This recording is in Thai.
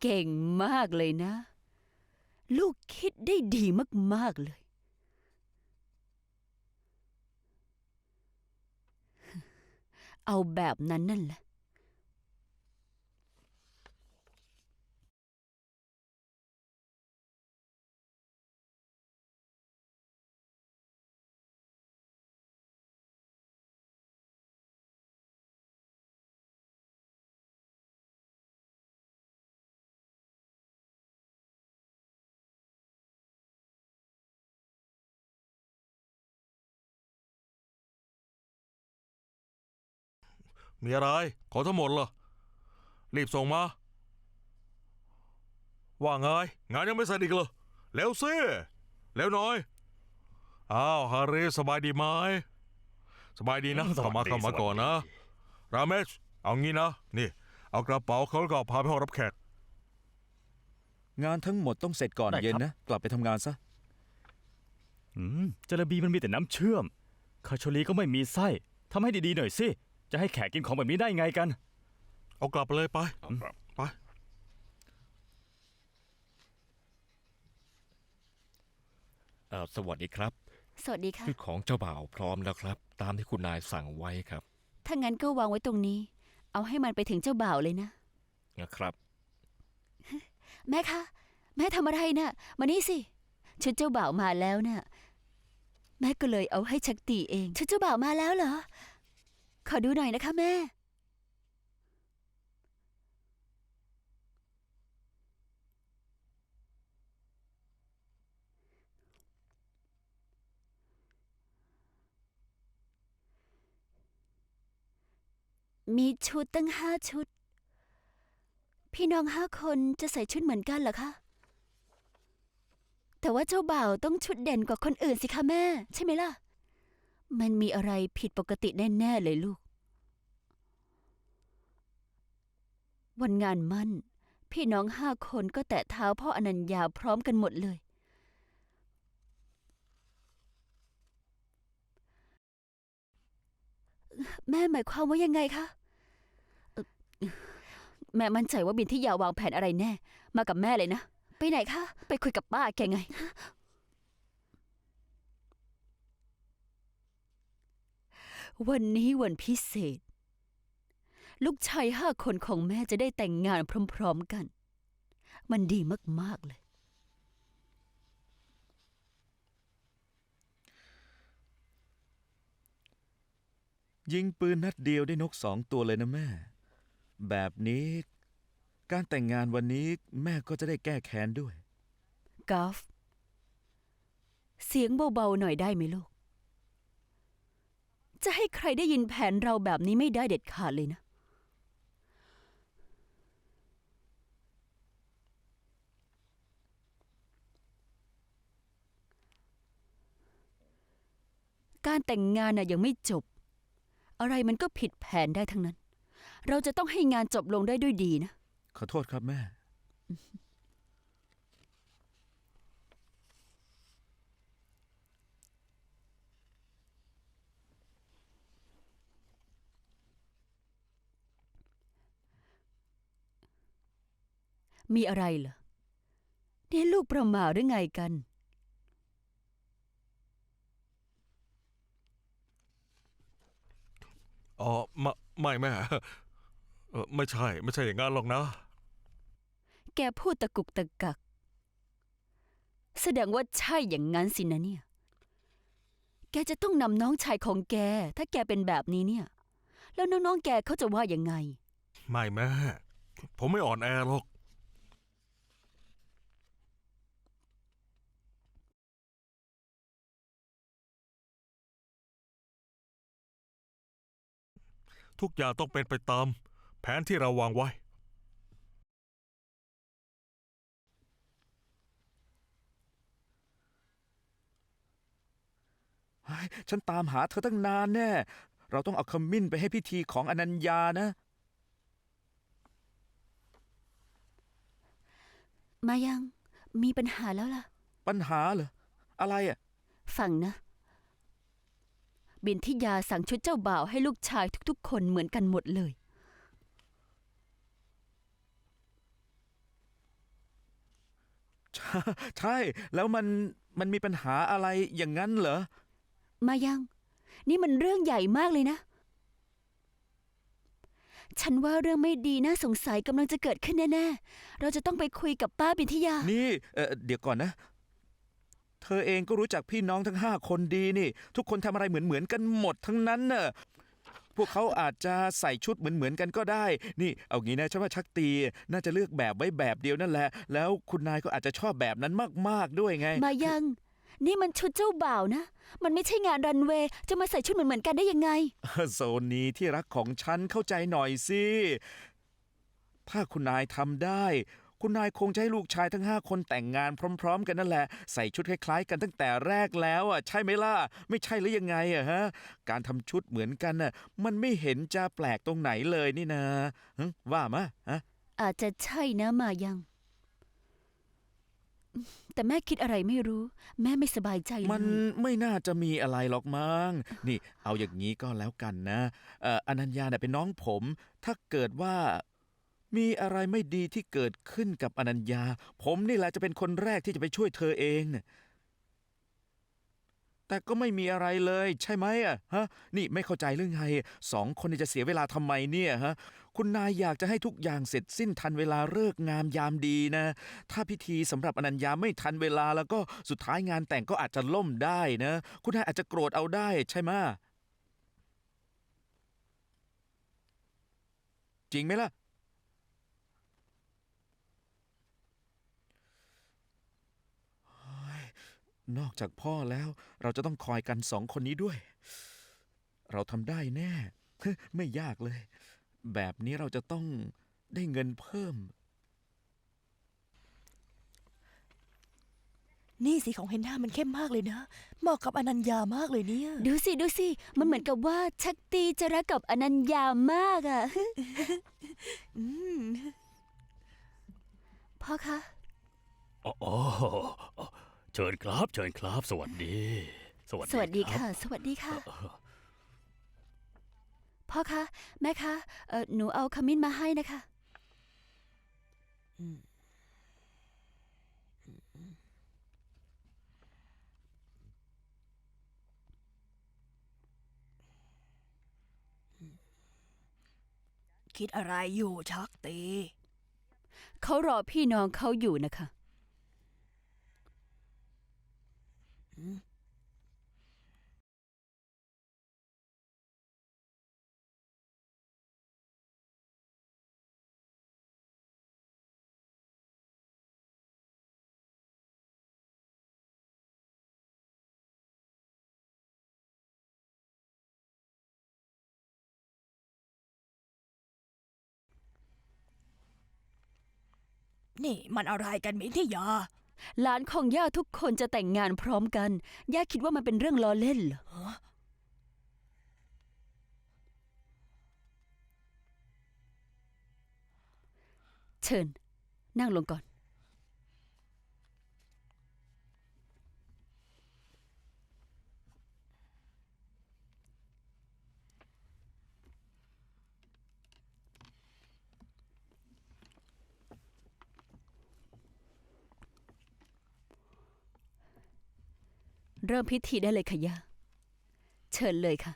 เก่งมากเลยนะ ลูกคิดได้ดีมาก ๆ เลย เอาแบบนั้นนั่นแหละ มีอะไร ขอทั้งหมดเหรอ รีบส่งมา ว่าไง งานยังไม่เสร็จอีกเหรอเร็วสิเร็วหน่อย อ้าวฮาริสบายดีไหม สบายดีนะสวัสดีเข้ามาเข้ามาสวัสดีก่อนนะราเมช เอางี้นะ นี่ เอากระเป๋าเขาแล้วก็พาไปห้องรับแขก งานทั้งหมดต้องเสร็จก่อนได้เย็นครับนะ กลับไปทำงานซะ อืมจาระบีมันมีแต่น้ำเชื่อม คาโชลีก็ไม่มีไส้ทำให้ดีๆหน่อยสิ จะให้แขกกินของแบบนี้ได้ไงกัน เอากลับไปเลยไปไป เอ่อสวัสดีครับ สวัสดีค่ะชุดของเจ้าบ่าวพร้อมแล้วครับ ตามที่คุณนายสั่งไว้ครับถ้างั้นก็วางไว้ตรงนี้ เอาให้มันไปถึงเจ้าบ่าวเลยนะ นะครับ แม่คะ แม่ทำอะไรนะ่ะ มานี่สิ ชุดเจ้าบ่าวมาแล้วนะ่ะ แม่ก็เลยเอาให้ชักตีเอง ชุดเจ้าบ่าวมาแล้วเหรอ ขอดูหน่อยนะคะแม่ มีชุดตั้งห้าชุด พี่น้องห้าคนจะใส่ชุดเหมือนกันเหรอคะ แต่ว่าเจ้าบ่าวต้องชุดเด่นกว่าคนอื่นสิคะแม่ ใช่ไหมล่ะ มันมีอะไรผิดปกติแน่ ๆ เลยลูก วันงานมั่น พี่น้องห้าคนก็แตะเท้าพ่ออนัญญาพร้อมกันหมดเลย แม่หมายความว่ายังไงคะ แม่มั่นใจว่าบินที่ยาววางแผนอะไรแน่ มากับแม่เลยนะ ไปไหนคะ ไปคุยกับป้าแกไง วันนี้วันพิเศษ ลูกชายห้าคนของแม่จะได้แต่งงานพร้อม ๆกัน มันดีมาก ๆ เลย ยิงปืนนัดเดียวได้นกสองตัวเลยนะแม่ แบบนี้ การแต่งงานวันนี้แม่ก็จะได้แก้แค้นด้วยกาฟเสียงเบา ๆ หน่อยได้ไหมลูก จะให้ใครได้ยินแผนเราแบบนี้ไม่ได้เด็ดขาดเลยนะ การแต่งงานน่ะยังไม่จบ อะไรมันก็ผิดแผนได้ทั้งนั้น เราจะต้องให้งานจบลงได้ด้วยดีนะ ขอโทษครับแม่ มีอะไรเหรอนี่ลูกประหมาหรือไงกัน อ๋อไม่ไม่แม่เออไม่ใช่ ไม่ใช่อย่างนั้นหรอกนะ แกพูดตะกุกตะกัก แสดงว่าใช่อย่างนั้นสินะเนี่ย แกจะต้องนำน้องชายของแก ถ้าแกเป็นแบบนี้เนี่ย แล้วน้องๆแกเขาจะว่ายังไง ไม่แม่ ผมไม่อ่อนแอหรอก ทุกอย่างต้องเป็นไปตาม แผนที่เราวางไว้ เฮ้ยฉันตามหาเธอตั้งนานแน่ เราต้องเอาขมิ้นไปให้พิธีของอนัญญานะ มายัง มีปัญหาแล้วล่ะ ปัญหาเหรอ อะไรอะ ฟังนะ บินทิยาสั่งชุดเจ้าบ่าวให้ลูกชายทุกๆ คนเหมือนกันหมดเลยใช่ แล้วมันมันมีปัญหาอะไรอย่างนั้นเหรอ มายัง นี่มันเรื่องใหญ่มากเลยนะ ฉันว่าเรื่องไม่ดีน่าสงสัยกำลังจะเกิดขึ้นแน่ๆ เราจะต้องไปคุยกับป้าบินทิยา นี่เอ่อเดี๋ยวก่อนนะ เธอเองก็รู้จักพี่น้องทั้งห้าคนดีนี่ ทุกคนทำอะไรเหมือนเหมือนๆกันหมดทั้งนั้นน่ะพวกเขาอาจจะใส่ชุดเหมือนเหมือนๆกันก็ได้ นี่ เอางี้นะฉันว่าชักตี น่าจะเลือกแบบไว้แบบเดียวนั่นแหละ แล้วคุณนายก็อาจจะชอบแบบนั้นมากๆด้วยไง มายัง นี่มันชุดเจ้าบ่าวนะ มันไม่ใช่งานรันเวย์จะมาใส่ชุดเหมือนๆกันได้ยังไง โซนนี้ที่รักของฉันเข้าใจหน่อยสิ ถ้าคุณนายทำได้ คุณนายคงจะให้ลูกชายทั้งห้าคนแต่งงานพร้อม ๆ กันนั่นแหละ ใส่ชุดคล้ายๆ กันตั้งแต่แรกแล้วอะใช่ไหมล่ะ ไม่ใช่หรือยังไงอะฮะ การทำชุดเหมือนกันน่ะมันไม่เห็นจะแปลกตรงไหนเลยนี่นะหึว่ามะฮะอาจจะใช่นะมายัง แต่แม่คิดอะไรไม่รู้ แม่ไม่สบายใจเลมันยไม่น่าจะมีอะไรหรอกมั้งนี่ เอาอย่างนี้ก็แล้วกันนะเอ่ออนัญญาเนี่ยเป็นน้องผม ถ้าเกิดว่า มีอะไรไม่ดีที่เกิดขึ้นกับอนัญญา ผมนี่แหละจะเป็นคนแรกที่จะไปช่วยเธอเองน่ะแต่ก็ไม่มีอะไรเลย ใช่ไหมอะฮะ นี่ไม่เข้าใจเรื่องไงสองคนนี่จะเสียเวลาทำไมเนี่ยฮะ คุณนายอยากจะให้ทุกอย่างเสร็จสิ้นทันเวลาเลิกงามยามดีนะ ถ้าพิธีสำหรับอนัญญาไม่ทันเวลาแล้วก็สุดท้ายงานแต่งก็อาจจะล่มได้นะ คุณนายอาจจะโกรธเอาได้ใช่ไหมจริงไหมล่ะ นอกจากพ่อแล้วเราจะต้องคอยกันสองคนนี้ด้วย เราทำได้แน่ ไม่ยากเลย แบบนี้เราจะต้องได้เงินเพิ่ม นี่สีของเฮนน่ามันเข้มมากเลยนะ เหมาะกับอนัญญามากเลยเนี่ย ดูสิดูสิ มันเหมือนกับว่าชักตีจะรักกับอนัญญามากอะอืมพ่อคะ อ๋อ เชิญครับ เชิญครับ สวัสดี สวัสดีสวัสดีรับค่ะ สวัสดีค่ะพ่อคะแม่คะเออหนูเอาขมิ้นมาให้นะคะคิดอะไรอยู่ชักตี เขารอพี่น้องเขาอยู่นะคะ นี่มันอะไรกันมินทิยา หลานของย่าทุกคนจะแต่งงานพร้อมกัน ย่าคิดว่ามันเป็นเรื่องล้อเล่นเหรอ เชิญ นั่งลงก่อน เริ่มพิธีได้เลยค่ะย่า เชิญเลยค่ะ